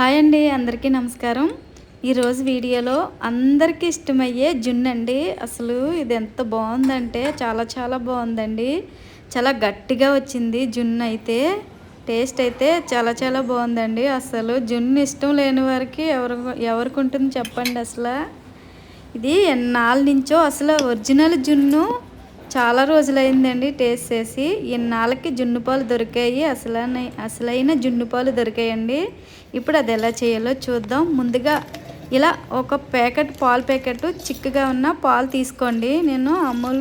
Hi అండి అందరికీ నమస్కారం. ఈరోజు వీడియోలో అందరికీ ఇష్టమయ్యే జున్నండి అసలు ఇది ఎంత బాగుందంటే చాలా చాలా బాగుందండి. చాలా గట్టిగా వచ్చింది జున్ను అయితే. టేస్ట్ అయితే చాలా చాలా బాగుందండి. అసలు జున్ను ఇష్టం లేని వారికి ఎవరు ఎవరికి ఉంటుంది చెప్పండి అసలు? ఇది ఎన్నాళ్ళ నుంచో అసలు ఒరిజినల్ జున్ను. చాలా రోజులైందండి టేస్ట్ చేసి. ఇన్నాళ్ళకి జున్ను పాలు దొరికాయి. అసలైన అసలైన జున్ను పాలు దొరికాయండి. ఇప్పుడు అది ఎలా చేయాలో చూద్దాం. ముందుగా ఇలా ఒక ప్యాకెట్ పాలు ప్యాకెట్ చిక్కగా ఉన్న పాలు తీసుకోండి. నేను అమూల్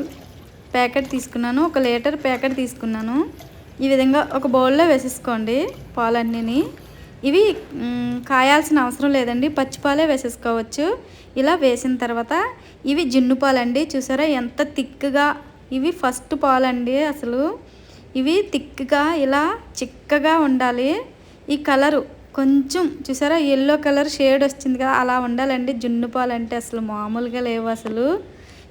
ప్యాకెట్ తీసుకున్నాను. ఒక లీటర్ ప్యాకెట్ తీసుకున్నాను. ఈ విధంగా ఒక బౌల్లో వేసేసుకోండి పాలన్నీని. ఇవి కాయాల్సిన అవసరం లేదండి. పచ్చిపాలే వేసేసుకోవచ్చు. ఇలా వేసిన తర్వాత ఇవి జున్ను పాలండి చూసారా ఎంత థిక్గా ఇవి ఫస్ట్ పాలండి అసలు. ఇవి థిక్గా ఇలా చిక్కగా ఉండాలి. ఈ కలరు కొంచెం చూసారా ఎల్లో కలర్ షేడ్ వచ్చింది కదా అలా ఉండాలండి. జున్ను పాలు అంటే అసలు మామూలుగా లేవు అసలు.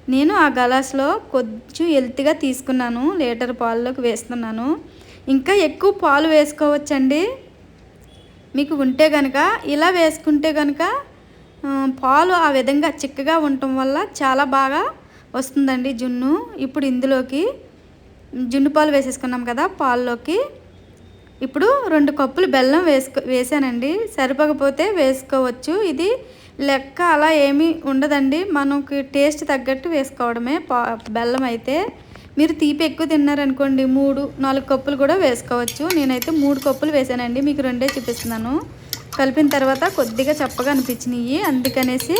నేను ఆ గలాస్లో కొంచెం ఎల్తిగా తీసుకున్నాను లీటర్ పాల్లోకి వేస్తున్నాను. ఇంకా ఎక్కువ పాలు వేసుకోవచ్చండి. మీకు ఉంటే కనుక ఇలా వేసుకుంటే కనుక పాలు ఆ విధంగా చిక్కగా ఉండటం వల్ల చాలా బాగా వస్తుందండి జున్ను. ఇప్పుడు ఇందులోకి జున్ను పాలు వేసేసుకున్నాం కదా పాల్లోకి. ఇప్పుడు రెండు కప్పులు బెల్లం వేసుకో వేసానండి. సరిపోకపోతే వేసుకోవచ్చు. ఇది లెక్క అలా ఏమీ ఉండదండి. మనకి టేస్ట్ తగ్గట్టు వేసుకోవడమే పా బెల్లం అయితే. మీరు తీపి ఎక్కువ తిన్నారనుకోండి మూడు నాలుగు కప్పులు కూడా వేసుకోవచ్చు. నేనైతే మూడు కప్పులు వేసానండి. మీకు రెండే చూపిస్తున్నాను. కలిపిన తర్వాత కొద్దిగా చప్పగా అనిపించినాయి అందుకనేసి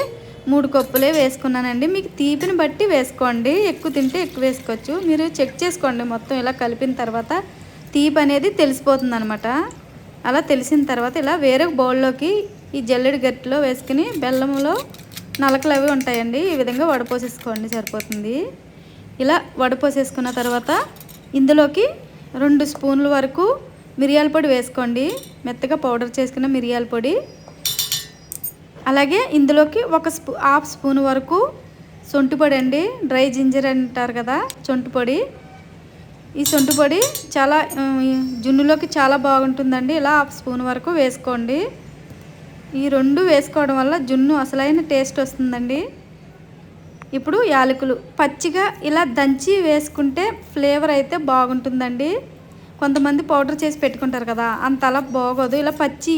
మూడు కప్పులే వేసుకున్నానండి. మీకు తీపిని బట్టి వేసుకోండి. ఎక్కువ తింటే ఎక్కువ వేసుకోవచ్చు. మీరు చెక్ చేసుకోండి మొత్తం ఇలా కలిపిన తర్వాత తీపి అనేది తెలిసిపోతుంది అనమాట అలా తెలిసిన తర్వాత ఇలా వేరే బౌల్లోకి ఈ జల్లెడి గట్టిలో వేసుకుని బెల్లంలో నలకలు అవి ఉంటాయండి. ఈ విధంగా వడపోసేసుకోండి సరిపోతుంది. ఇలా వడపోసేసుకున్న తర్వాత ఇందులోకి రెండు స్పూన్ల వరకు మిరియాల పొడి వేసుకోండి. మెత్తగా పౌడర్ చేసుకున్న మిరియాల పొడి. అలాగే ఇందులోకి ఒక స్పూ హాఫ్ స్పూన్ వరకు సొంటిపొడి అండి. డ్రై జింజర్ అంటారు కదా సొంటి పొడి. ఈ సొంటిపొడి చాలా జున్నులోకి చాలా బాగుంటుందండి. ఇలా హాఫ్ స్పూన్ వరకు వేసుకోండి. ఈ రెండు వేసుకోవడం వల్ల జున్ను అసలైన టేస్ట్ వస్తుందండి. ఇప్పుడు యాలకులు. పచ్చిగా ఇలా దంచి వేసుకుంటే ఫ్లేవర్ అయితే బాగుంటుందండి. కొంతమంది పౌడర్ చేసి పెట్టుకుంటారు కదా అంత అలా బాగోదు. ఇలా పచ్చి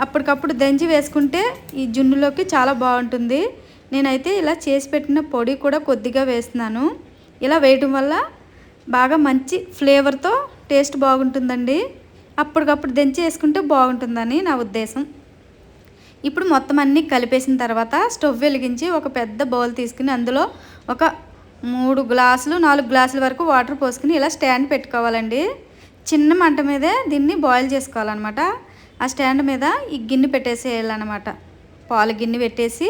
అప్పటికప్పుడు దంచి వేసుకుంటే ఈ జున్నులోకి చాలా బాగుంటుంది. నేనైతే ఇలా చేసి పెట్టిన పొడి కూడా కొద్దిగా వేస్తున్నాను. ఇలా వేయటం వల్ల బాగా మంచి ఫ్లేవర్తో టేస్ట్ బాగుంటుందండి. అప్పటికప్పుడు దంచి వేసుకుంటే బాగుంటుందని నా ఉద్దేశం. ఇప్పుడు మొత్తం అన్నీ కలిపేసిన తర్వాత స్టవ్ వెలిగించి ఒక పెద్ద బౌల్ తీసుకుని అందులో ఒక మూడు గ్లాసులు నాలుగు గ్లాసుల వరకు వాటర్ పోసుకుని ఇలా స్టాండ్ పెట్టుకోవాలండి. చిన్న మంట మీదే దీన్ని బాయిల్ చేసుకోవాలన్నమాట. ఆ స్టాండ్ మీద ఈ గిన్నె పెట్టేసేయాలన్నమాట. పాలు గిన్నె పెట్టేసి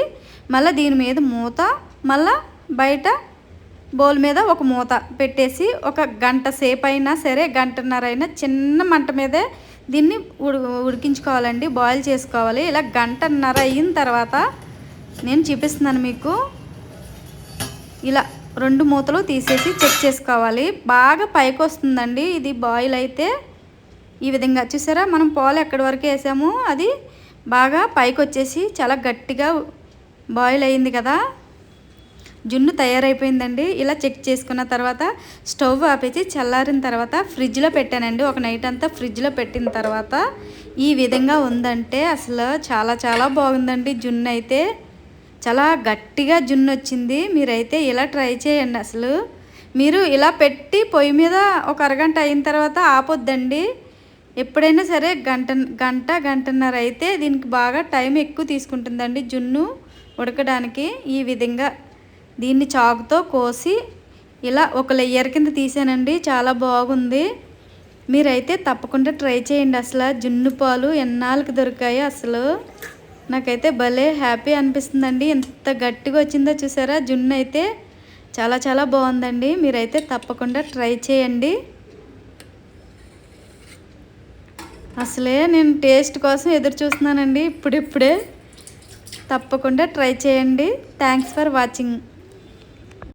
మళ్ళీ దీని మీద మూత మళ్ళీ బయట బౌల్ మీద ఒక మూత పెట్టేసి ఒక గంట సేపు అయినా సరే గంటన్నర అయినా చిన్న మంట మీదే దీన్ని ఉడి ఉడికించుకోవాలండి బాయిల్ చేసుకోవాలి. ఇలా గంటన్నర అయిన తర్వాత నేను చూపిస్తున్నాను మీకు. ఇలా రెండు మూతలు తీసేసి చెక్ చేసుకోవాలి. బాగా పైకి వస్తుందండి ఇది బాయిల్ అయితే ఈ విధంగా చూసారా? మనం పాలు ఎక్కడి వరకు వేసామో అది బాగా పైకి వచ్చేసి చాలా గట్టిగా బాయిల్ అయింది కదా. జున్ను తయారైపోయిందండి. ఇలా చెక్ చేసుకున్న తర్వాత స్టవ్ ఆపేసి చల్లారిన తర్వాత ఫ్రిడ్జ్లో పెట్టానండి. ఒక నైట్ అంతా ఫ్రిడ్జ్లో పెట్టిన తర్వాత ఈ విధంగా ఉందంటే అసలు చాలా చాలా బాగుందండి జున్ను అయితే. చాలా గట్టిగా జున్ను వచ్చింది. మీరైతే ఇలా ట్రై చేయండి అసలు. మీరు ఇలా పెట్టి పొయ్యి మీద ఒక అరగంట అయిన తర్వాత ఆపొద్దండి. ఎప్పుడైనా సరే గంట గంట గంటన్నర అయితే దీనికి బాగా టైం ఎక్కువ తీసుకుంటుందండి. జున్ను ఉడకడానికి ఈ విధంగా దీన్ని చాకుతో కోసి ఇలా ఒక లేయర్ కింద తీసానండి. చాలా బాగుంది. మీరైతే తప్పకుండా ట్రై చేయండి అసలు. జున్ను పాలు ఎన్నాళ్ళకి దొరికాయి అసలు. నాకైతే భలే హ్యాపీ అనిపిస్తుందండి. ఎంత గట్టిగా వచ్చిందో చూసారా? జున్ను అయితే చాలా చాలా బాగుందండి. మీరైతే తప్పకుండా ట్రై చేయండి. అసలే నేను టేస్ట్ కోసం ఎదురు చూస్తున్నానండి. ఇప్పుడిప్పుడే తప్పకుండా ట్రై చేయండి. Thanks for watching